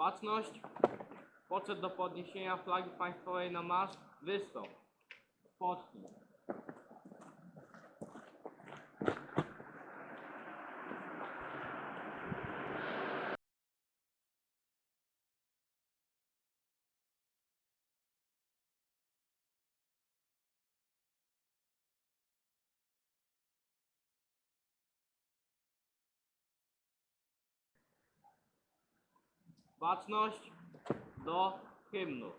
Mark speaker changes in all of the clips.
Speaker 1: Baczność. Podszedł do podniesienia flagi państwowej na marsz. Wystąp. Spocznij. Baczność do hymnu.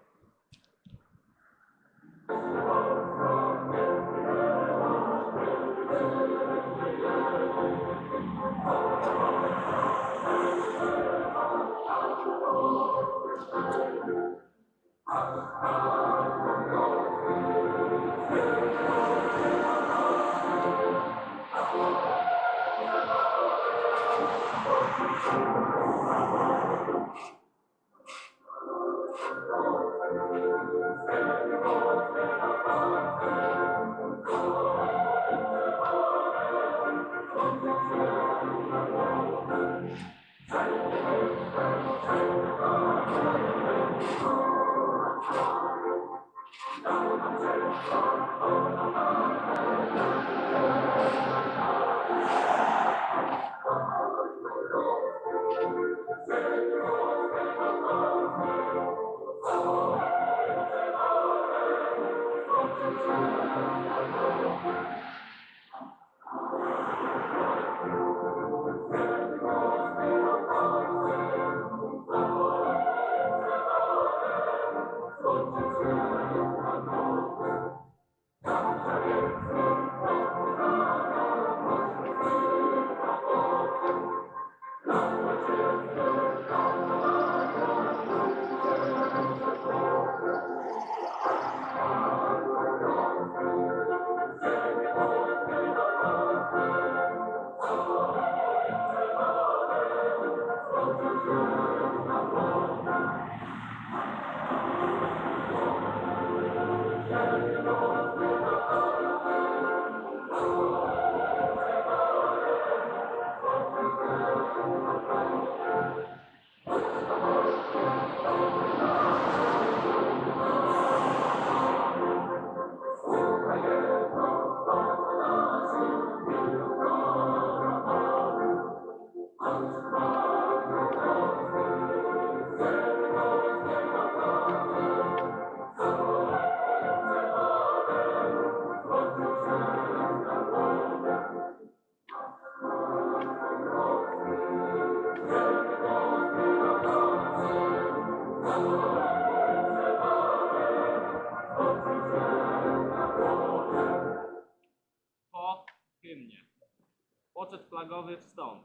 Speaker 1: Hymnie. Poczet flagowy wstąp.